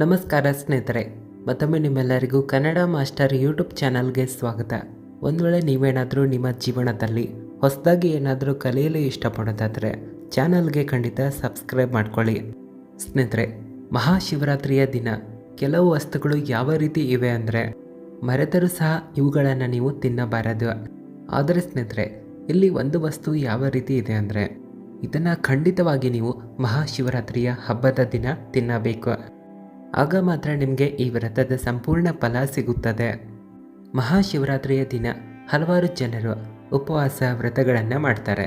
ನಮಸ್ಕಾರ ಸ್ನೇಹಿತರೆ, ಮತ್ತೊಮ್ಮೆ ನಿಮ್ಮೆಲ್ಲರಿಗೂ ಕನ್ನಡ ಮಾಸ್ಟರ್ ಯೂಟ್ಯೂಬ್ ಚಾನಲ್ಗೆ ಸ್ವಾಗತ. ಒಂದು ವೇಳೆ ನೀವೇನಾದರೂ ನಿಮ್ಮ ಜೀವನದಲ್ಲಿ ಹೊಸದಾಗಿ ಏನಾದರೂ ಕಲಿಯಲು ಇಷ್ಟಪಡೋದಾದರೆ ಚಾನಲ್ಗೆ ಖಂಡಿತ ಸಬ್ಸ್ಕ್ರೈಬ್ ಮಾಡ್ಕೊಳ್ಳಿ. ಸ್ನೇಹಿತರೆ, ಮಹಾಶಿವರಾತ್ರಿಯ ದಿನ ಕೆಲವು ವಸ್ತುಗಳು ಯಾವ ರೀತಿ ಇವೆ ಅಂದರೆ ಮರೆತರೂ ಸಹ ಇವುಗಳನ್ನು ನೀವು ತಿನ್ನಬಾರದು. ಆದರೆ ಸ್ನೇಹಿತರೆ, ಇಲ್ಲಿ ಒಂದು ವಸ್ತು ಯಾವ ರೀತಿ ಇದೆ ಅಂದರೆ ಇದನ್ನು ಖಂಡಿತವಾಗಿ ನೀವು ಮಹಾಶಿವರಾತ್ರಿಯ ಹಬ್ಬದ ದಿನ ತಿನ್ನಬೇಕು. ಆಗ ಮಾತ್ರ ನಿಮಗೆ ಈ ವ್ರತದ ಸಂಪೂರ್ಣ ಫಲ ಸಿಗುತ್ತದೆ. ಮಹಾಶಿವರಾತ್ರಿಯ ದಿನ ಹಲವಾರು ಜನರು ಉಪವಾಸ ವ್ರತಗಳನ್ನು ಮಾಡ್ತಾರೆ.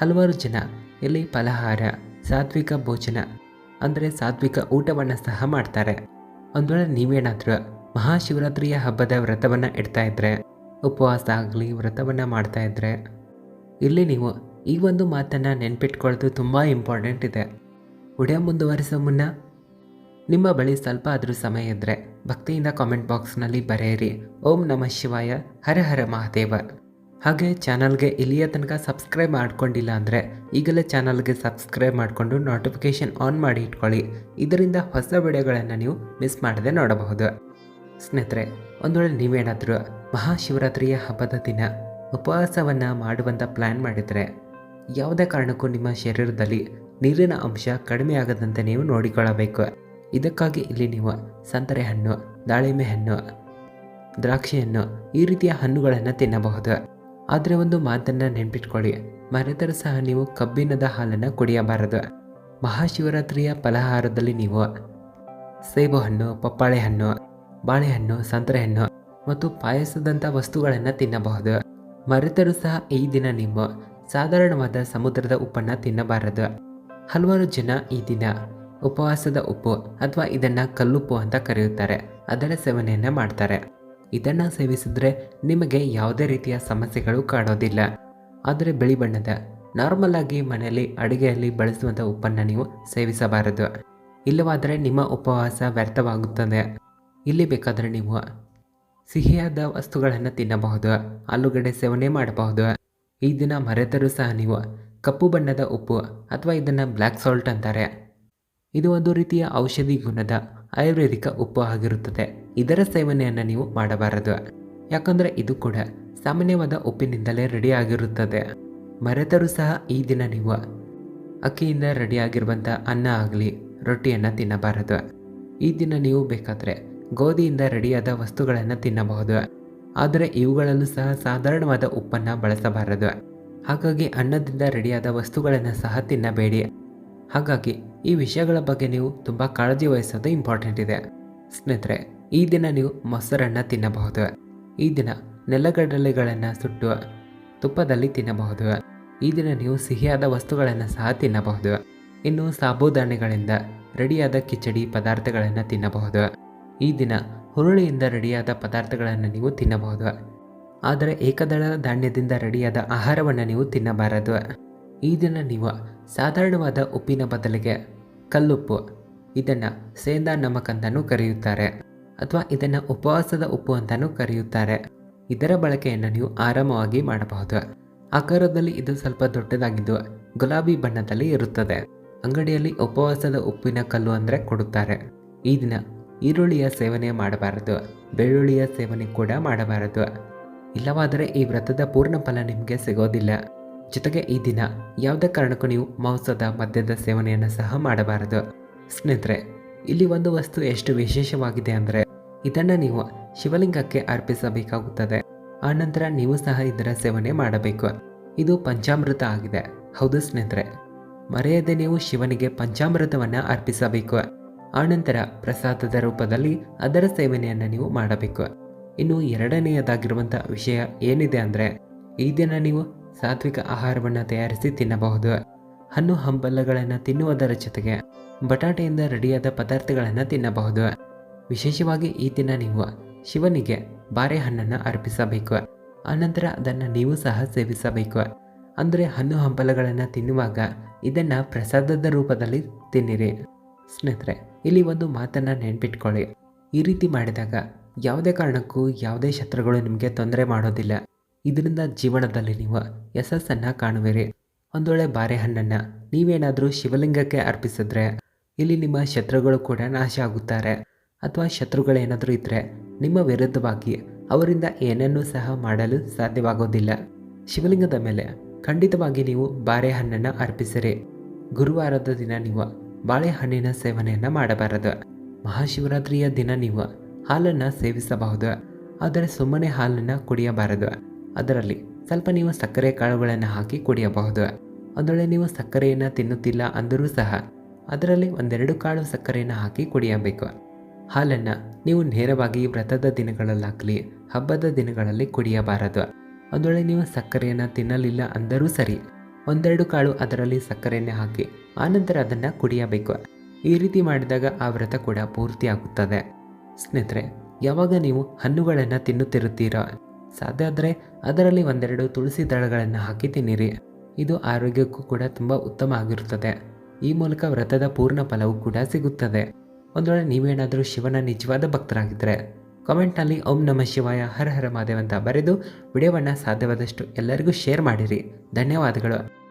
ಹಲವಾರು ಜನ ಇಲ್ಲಿ ಫಲಹಾರ, ಸಾತ್ವಿಕ ಭೋಜನ, ಅಂದರೆ ಸಾತ್ವಿಕ ಊಟವನ್ನು ಸಹ ಮಾಡ್ತಾರೆ. ಒಂದು ವೇಳೆ ನೀವೇನಾದರೂ ಮಹಾಶಿವರಾತ್ರಿಯ ಹಬ್ಬದ ವ್ರತವನ್ನು ಇಡ್ತಾ ಇದ್ದರೆ ಉಪವಾಸ ಆಗಲಿ ವ್ರತವನ್ನು ಮಾಡ್ತಾ ಇದ್ರೆ, ಇಲ್ಲಿ ನೀವು ಈ ಒಂದು ಮಾತನ್ನು ನೆನ್ಪಿಟ್ಕೊಳ್ಳೋದು ತುಂಬ ಇಂಪಾರ್ಟೆಂಟ್ ಇದೆ. ಉಡೆ ಮುಂದುವರಿಸೋ ಮುನ್ನ ನಿಮ್ಮ ಬಳಿ ಸ್ವಲ್ಪ ಆದರೂ ಸಮಯ ಇದ್ರೆ ಭಕ್ತಿಯಿಂದ ಕಾಮೆಂಟ್ ಬಾಕ್ಸ್ನಲ್ಲಿ ಬರೆಯಿರಿ. ಓಂ ನಮಃ ಶಿವಾಯ, ಹರ ಹರ ಮಹಾದೇವ. ಹಾಗೆ ಚಾನಲ್ಗೆ ಇಲ್ಲಿಯ ತನಕ ಸಬ್ಸ್ಕ್ರೈಬ್ ಮಾಡ್ಕೊಂಡಿಲ್ಲ ಅಂದರೆ ಈಗಲೇ ಚಾನಲ್ಗೆ ಸಬ್ಸ್ಕ್ರೈಬ್ ಮಾಡಿಕೊಂಡು ನೋಟಿಫಿಕೇಷನ್ ಆನ್ ಮಾಡಿ ಇಟ್ಕೊಳ್ಳಿ. ಇದರಿಂದ ಹೊಸ ವಿಡಿಯೋಗಳನ್ನು ನೀವು ಮಿಸ್ ಮಾಡದೆ ನೋಡಬಹುದು. ಸ್ನೇಹಿತರೆ ಒಂದು ವೇಳೆ ನೀವೇನಾದರೂ ಮಹಾಶಿವರಾತ್ರಿಯ ಹಬ್ಬದ ದಿನ ಉಪವಾಸವನ್ನು ಮಾಡುವಂಥ ಪ್ಲ್ಯಾನ್ ಮಾಡಿದರೆ ಯಾವುದೇ ಕಾರಣಕ್ಕೂ ನಿಮ್ಮ ಶರೀರದಲ್ಲಿ ನೀರಿನ ಅಂಶ ಕಡಿಮೆ ಆಗದಂತೆ ನೀವು ನೋಡಿಕೊಳ್ಳಬೇಕು. ಇದಕ್ಕಾಗಿ ಇಲ್ಲಿ ನೀವು ಸಂತರೆ ಹಣ್ಣು, ದಾಳಿಂಬೆ ಹಣ್ಣು, ದ್ರಾಕ್ಷಿ ಹಣ್ಣು ಈ ರೀತಿಯ ಹಣ್ಣುಗಳನ್ನು ತಿನ್ನಬಹುದು. ಆದರೆ ಒಂದು ಮಾತನ್ನು ನೆನ್ಪಿಟ್ಕೊಳ್ಳಿ, ಮರೆತರ ಸಹ ನೀವು ಕಬ್ಬಿನದ ಹಾಲನ್ನು ಕುಡಿಯಬಾರದು. ಮಹಾಶಿವರಾತ್ರಿಯ ಫಲಹಾರದಲ್ಲಿ ನೀವು ಸೇಬು ಹಣ್ಣು, ಪಪ್ಪಾಳೆ ಹಣ್ಣು ಬಾಳೆಹಣ್ಣು ಸಂತರೆ ಹಣ್ಣು ಮತ್ತು ಪಾಯಸದಂಥ ವಸ್ತುಗಳನ್ನು ತಿನ್ನಬಹುದು. ಮರೆತರು ಸಹ ಈ ದಿನ ನೀವು ಸಾಧಾರಣವಾದ ಸಮುದ್ರದ ಉಪ್ಪನ್ನು ತಿನ್ನಬಾರದು. ಹಲವಾರು ಜನ ಈ ದಿನ ಉಪವಾಸದ ಉಪ್ಪು ಅಥವಾ ಇದನ್ನು ಕಲ್ಲುಪ್ಪು ಅಂತ ಕರೆಯುತ್ತಾರೆ. ಅದರ ಸೇವನೆಯನ್ನು ಮಾಡ್ತಾರೆ. ಇದನ್ನು ಸೇವಿಸಿದ್ರೆ ನಿಮಗೆ ಯಾವುದೇ ರೀತಿಯ ಸಮಸ್ಯೆಗಳು ಕಾಡೋದಿಲ್ಲ ಆದರೆ ಬಿಳಿ ಬಣ್ಣದ, ನಾರ್ಮಲ್ ಆಗಿ ಮನೆಯಲ್ಲಿ ಅಡುಗೆಯಲ್ಲಿ ಬಳಸುವಂಥ ಉಪ್ಪನ್ನು ನೀವು ಸೇವಿಸಬಾರದು. ಇಲ್ಲವಾದರೆ ನಿಮ್ಮ ಉಪವಾಸ ವ್ಯರ್ಥವಾಗುತ್ತದೆ. ಇಲ್ಲಿ ಬೇಕಾದರೆ ನೀವು ಸಿಹಿಯಾದ ವಸ್ತುಗಳನ್ನು ತಿನ್ನಬಹುದು, ಆಲೂಗಡ್ಡೆ ಸೇವನೆ ಮಾಡಬಹುದು. ಈ ದಿನ ಮರೆತರೂ ಸಹ ನೀವು ಕಪ್ಪು ಬಣ್ಣದ ಉಪ್ಪು ಅಥವಾ ಇದನ್ನು ಬ್ಲ್ಯಾಕ್ ಸಾಲ್ಟ್ ಅಂತಾರೆ. ಇದು ಒಂದು ರೀತಿಯ ಔಷಧಿ ಗುಣದ ಆಯುರ್ವೇದಿಕ ಉಪ್ಪು ಆಗಿರುತ್ತದೆ. ಇದರ ಸೇವನೆಯನ್ನು ನೀವು ಮಾಡಬಾರದು. ಯಾಕಂದರೆ ಇದು ಕೂಡ ಸಾಮಾನ್ಯವಾದ ಉಪ್ಪಿನಿಂದಲೇ ರೆಡಿ ಆಗಿರುತ್ತದೆ. ಮರೆತರೂ ಸಹ ಈ ದಿನ ನೀವು ಅಕ್ಕಿಯಿಂದ ರೆಡಿಯಾಗಿರುವಂಥ ಅನ್ನ ಆಗಲಿ, ರೊಟ್ಟಿಯನ್ನು ತಿನ್ನಬಾರದು. ಈ ದಿನ ನೀವು ಬೇಕಾದರೆ ಗೋಧಿಯಿಂದ ರೆಡಿಯಾದ ವಸ್ತುಗಳನ್ನು ತಿನ್ನಬಹುದು. ಆದರೆ ಇವುಗಳಲ್ಲೂ ಸಹ ಸಾಧಾರಣವಾದ ಉಪ್ಪನ್ನು ಬಳಸಬಾರದು. ಹಾಗಾಗಿ ಅನ್ನದಿಂದ ರೆಡಿಯಾದ ವಸ್ತುಗಳನ್ನು ಸಹ ತಿನ್ನಬೇಡಿ. ಹಾಗಾಗಿ ಈ ವಿಷಯಗಳ ಬಗ್ಗೆ ನೀವು ತುಂಬ ಕಾಳಜಿ ವಹಿಸೋದು ಇಂಪಾರ್ಟೆಂಟ್ ಇದೆ. ಸ್ನೇಹಿತರೆ, ಈ ದಿನ ನೀವು ಮೊಸರನ್ನು ತಿನ್ನಬಹುದು. ಈ ದಿನ ನೆಲಗಡಲೆಗಳನ್ನು ಸುಟ್ಟು ತುಪ್ಪದಲ್ಲಿ ತಿನ್ನಬಹುದು. ಈ ದಿನ ನೀವು ಸಿಹಿಯಾದ ವಸ್ತುಗಳನ್ನು ಸಹ ತಿನ್ನಬಹುದು. ಇನ್ನು ಸಾಬೂದಾನೆಗಳಿಂದ ರೆಡಿಯಾದ ಕಿಚಡಿ ಪದಾರ್ಥಗಳನ್ನು ತಿನ್ನಬಹುದು. ಈ ದಿನ ಹುರುಳಿಯಿಂದ ರೆಡಿಯಾದ ಪದಾರ್ಥಗಳನ್ನು ನೀವು ತಿನ್ನಬಹುದು. ಆದರೆ ಏಕದಳ ಧಾನ್ಯದಿಂದ ರೆಡಿಯಾದ ಆಹಾರವನ್ನು ನೀವು ತಿನ್ನಬಾರದು. ಈ ದಿನ ನೀವು ಸಾಧಾರಣವಾದ ಉಪ್ಪಿನ ಬದಲಿಗೆ ಕಲ್ಲುಪ್ಪು. ಇದನ್ನು ಸೇಂದಾ ನಮಕ್ ಅಂತಲೂ ಕರೆಯುತ್ತಾರೆ. ಅಥವಾ ಇದನ್ನು ಉಪವಾಸದ ಉಪ್ಪು ಅಂತಲೂ ಕರೆಯುತ್ತಾರೆ. ಇದರ ಬಳಕೆಯನ್ನು ನೀವು ಆರಾಮವಾಗಿ ಮಾಡಬಹುದು. ಆಕಾರದಲ್ಲಿ ಇದು ಸ್ವಲ್ಪ ದೊಡ್ಡದಾಗಿದ್ದು ಗುಲಾಬಿ ಬಣ್ಣದಲ್ಲಿ ಇರುತ್ತದೆ. ಅಂಗಡಿಯಲ್ಲಿ ಉಪವಾಸದ ಉಪ್ಪಿನ ಕಲ್ಲು ಅಂದರೆ ಕೊಡುತ್ತಾರೆ. ಈ ದಿನ ಈರುಳ್ಳಿಯ ಸೇವನೆ ಮಾಡಬಾರದು. ಬೆಳ್ಳುಳ್ಳಿಯ ಸೇವನೆ ಕೂಡ ಮಾಡಬಾರದು. ಇಲ್ಲವಾದರೆ ಈ ವ್ರತದ ಪೂರ್ಣ ಫಲ ನಿಮಗೆ ಸಿಗೋದಿಲ್ಲ. ಜೊತೆಗೆ ಈ ದಿನ ಯಾವುದೇ ಕಾರಣಕ್ಕೂ ನೀವು ಮಾಂಸದ ಮದ್ಯದ ಸೇವನೆಯನ್ನು ಸಹ ಮಾಡಬಾರದು. ಸ್ನೇಹಿತರೆ, ಇಲ್ಲಿ ಒಂದು ವಸ್ತು ಎಷ್ಟು ವಿಶೇಷವಾಗಿದೆ ಅಂದರೆ, ಇದನ್ನು ನೀವು ಶಿವಲಿಂಗಕ್ಕೆ ಅರ್ಪಿಸಬೇಕಾಗುತ್ತದೆ. ಆನಂತರ ನೀವು ಸಹ ಇದರ ಸೇವನೆ ಮಾಡಬೇಕು. ಇದು ಪಂಚಾಮೃತ ಆಗಿದೆ. ಹೌದು ಸ್ನೇಹಿತರೆ, ಮರೆಯದೆ ನೀವು ಶಿವನಿಗೆ ಪಂಚಾಮೃತವನ್ನು ಅರ್ಪಿಸಬೇಕು. ಆನಂತರ ಪ್ರಸಾದದ ರೂಪದಲ್ಲಿ ಅದರ ಸೇವನೆಯನ್ನು ನೀವು ಮಾಡಬೇಕು. ಇನ್ನು ಎರಡನೆಯದಾಗಿರುವಂಥ ವಿಷಯ ಏನಿದೆ ಅಂದರೆ, ಈ ದಿನ ನೀವು ಸಾತ್ವಿಕ ಆಹಾರವನ್ನು ತಯಾರಿಸಿ ತಿನ್ನಬಹುದು. ಹಣ್ಣು ಹಂಬಲಗಳನ್ನು ತಿನ್ನುವುದರ ಜೊತೆಗೆ ಬಟಾಟೆಯಿಂದ ರೆಡಿಯಾದ ಪದಾರ್ಥಗಳನ್ನು ತಿನ್ನಬಹುದು. ವಿಶೇಷವಾಗಿ ಈ ದಿನ ನೀವು ಶಿವನಿಗೆ ಬಾರೆಹಣ್ಣನ್ನು ಅರ್ಪಿಸಬೇಕು. ಆನಂತರ ಅದನ್ನು ನೀವು ಸಹ ಸೇವಿಸಬೇಕು. ಅಂದರೆ ಹಣ್ಣು ಹಂಬಲಗಳನ್ನು ತಿನ್ನುವಾಗ ಇದನ್ನು ಪ್ರಸಾದದ ರೂಪದಲ್ಲಿ ತಿನ್ನಿರಿ. ಸ್ನೇಹಿತರೆ, ಇಲ್ಲಿ ಒಂದು ಮಾತನ್ನು ನೆನ್ಪಿಟ್ಕೊಳ್ಳಿ. ಈ ರೀತಿ ಮಾಡಿದಾಗ ಯಾವುದೇ ಕಾರಣಕ್ಕೂ ಯಾವುದೇ ಶತ್ರುಗಳು ನಿಮಗೆ ತೊಂದರೆ ಮಾಡೋದಿಲ್ಲ. ಇದರಿಂದ ಜೀವನದಲ್ಲಿ ನೀವು ಯಶಸ್ಸನ್ನು ಕಾಣುವಿರಿ. ಒಂದೊಳ್ಳೆ ಬಾರೆಹಣ್ಣನ್ನು ನೀವೇನಾದರೂ ಶಿವಲಿಂಗಕ್ಕೆ ಅರ್ಪಿಸಿದ್ರೆ ಇಲ್ಲಿ ನಿಮ್ಮ ಶತ್ರುಗಳು ಕೂಡ ನಾಶ ಆಗುತ್ತಾರೆ. ಅಥವಾ ಶತ್ರುಗಳೇನಾದರೂ ಇದ್ದರೆ ನಿಮ್ಮ ವಿರುದ್ಧವಾಗಿ ಅವರಿಂದ ಏನನ್ನೂ ಸಹ ಮಾಡಲು ಸಾಧ್ಯವಾಗೋದಿಲ್ಲ. ಶಿವಲಿಂಗದ ಮೇಲೆ ಖಂಡಿತವಾಗಿ ನೀವು ಬಾಳೆಹಣ್ಣನ್ನು ಅರ್ಪಿಸಿರಿ. ಗುರುವಾರದ ದಿನ ನೀವು ಬಾಳೆಹಣ್ಣಿನ ಸೇವನೆಯನ್ನು ಮಾಡಬಾರದು. ಮಹಾಶಿವರಾತ್ರಿಯ ದಿನ ನೀವು ಹಾಲನ್ನು ಸೇವಿಸಬಹುದು. ಆದರೆ ಸುಮ್ಮನೆ ಹಾಲನ್ನು ಕುಡಿಯಬಾರದು. ಅದರಲ್ಲಿ ಸ್ವಲ್ಪ ನೀವು ಸಕ್ಕರೆ ಕಾಳುಗಳನ್ನು ಹಾಕಿ ಕುಡಿಯಬಹುದು. ಅದರಲ್ಲಿ ನೀವು ಸಕ್ಕರೆಯನ್ನು ತಿನ್ನುತ್ತಿಲ್ಲ ಅಂದರೂ ಸಹ ಅದರಲ್ಲಿ ಒಂದೆರಡು ಕಾಳು ಸಕ್ಕರೆಯನ್ನು ಹಾಕಿ ಕುಡಿಯಬೇಕು. ಹಾಲನ್ನು ನೀವು ನೇರವಾಗಿ ವ್ರತದ ದಿನಗಳಲ್ಲಾಗಲಿ ಹಬ್ಬದ ದಿನಗಳಲ್ಲಿ ಕುಡಿಯಬಾರದು. ಅದರಲ್ಲಿ ನೀವು ಸಕ್ಕರೆಯನ್ನು ತಿನ್ನಲಿಲ್ಲ ಅಂದರೂ ಸರಿ ಒಂದೆರಡು ಕಾಳು ಅದರಲ್ಲಿ ಸಕ್ಕರೆಯನ್ನು ಹಾಕಿ ಆನಂತರ ಅದನ್ನು ಕುಡಿಯಬೇಕು. ಈ ರೀತಿ ಮಾಡಿದಾಗ ಆ ವ್ರತ ಕೂಡ ಪೂರ್ತಿಯಾಗುತ್ತದೆ. ಸ್ನೇಹಿತರೆ, ಯಾವಾಗ ನೀವು ಹಣ್ಣುಗಳನ್ನು ತಿನ್ನುತ್ತಿರುತ್ತೀರೋ? ಸಾಧ್ಯ ಆದರೆ ಅದರಲ್ಲಿ ಒಂದೆರಡು ತುಳಸಿ ದಳಗಳನ್ನು ಹಾಕಿ ತಿನ್ನಿರಿ ಇದು ಆರೋಗ್ಯಕ್ಕೂ ಕೂಡ ತುಂಬ ಉತ್ತಮ ಆಗಿರುತ್ತದೆ. ಈ ಮೂಲಕ ವ್ರತದ ಪೂರ್ಣ ಫಲವೂ ಕೂಡ ಸಿಗುತ್ತದೆ. ಒಂದು ವೇಳೆ ನೀವೇನಾದರೂ ಶಿವನ ನಿಜವಾದ ಭಕ್ತರಾಗಿದ್ದರೆ ಕಾಮೆಂಟ್ನಲ್ಲಿ ಓಂ ನಮ ಶಿವಾಯ, ಹರ ಹರ ಮಾದೇವ್ ಅಂತ ಬರೆದು, ವಿಡಿಯೋವನ್ನು ಸಾಧ್ಯವಾದಷ್ಟು ಎಲ್ಲರಿಗೂ ಶೇರ್ ಮಾಡಿರಿ. ಧನ್ಯವಾದಗಳು.